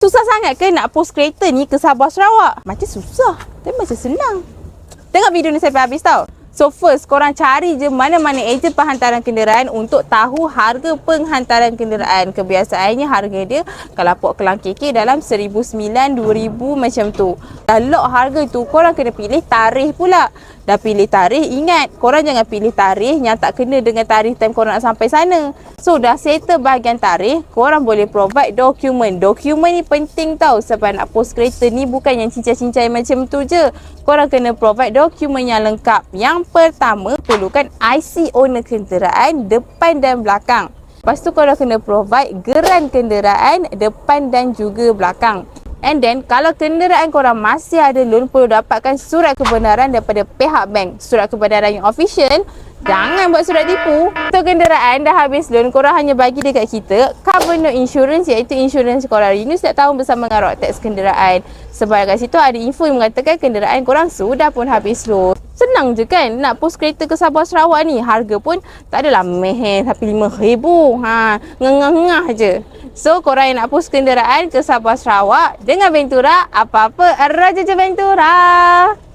Susah sangat ke nak post kereta ni ke Sabah Sarawak? Macam susah. Tapi macam senang. Tengok video ni sampai habis tau. So first, korang cari je mana-mana ejen penghantaran kenderaan untuk tahu harga penghantaran kenderaan. Kebiasaannya harga dia kalau pok kelang KK dalam 1,900, 2,000 macam tu. Dah lock harga tu, korang kena pilih tarikh pula. Dah pilih tarikh, ingat korang jangan pilih tarikh yang tak kena dengan tarikh time korang nak sampai sana. So dah settle bahagian tarikh, korang boleh provide dokumen. Dokumen ni penting tau sebab nak post kereta ni bukan yang cincai-cincai macam tu je. Korang kena provide dokumen yang lengkap. Yang pertama, perlukan IC owner kenderaan depan dan belakang. Lepas tu korang kena provide geran kenderaan depan dan juga belakang. And then kalau kenderaan korang masih ada loan perlu dapatkan surat kebenaran daripada pihak bank. Surat kebenaran yang official. Jangan buat surat tipu. So kenderaan dah habis loan korang hanya bagi dekat kita cover no insurance iaitu insurance korang renew setiap tahun bersama dengan road tax kenderaan. Sebab kat situ ada info yang mengatakan kenderaan korang sudah pun habis loan. Senang je kan nak post kereta ke Sabah Sarawak ni. Harga pun tak adalah meh tapi RM5,000. Ha, ngengah-ngengah je. So korang yang nak post kenderaan ke Sabah Sarawak dengan Ventura, apa-apa Raja Ventura.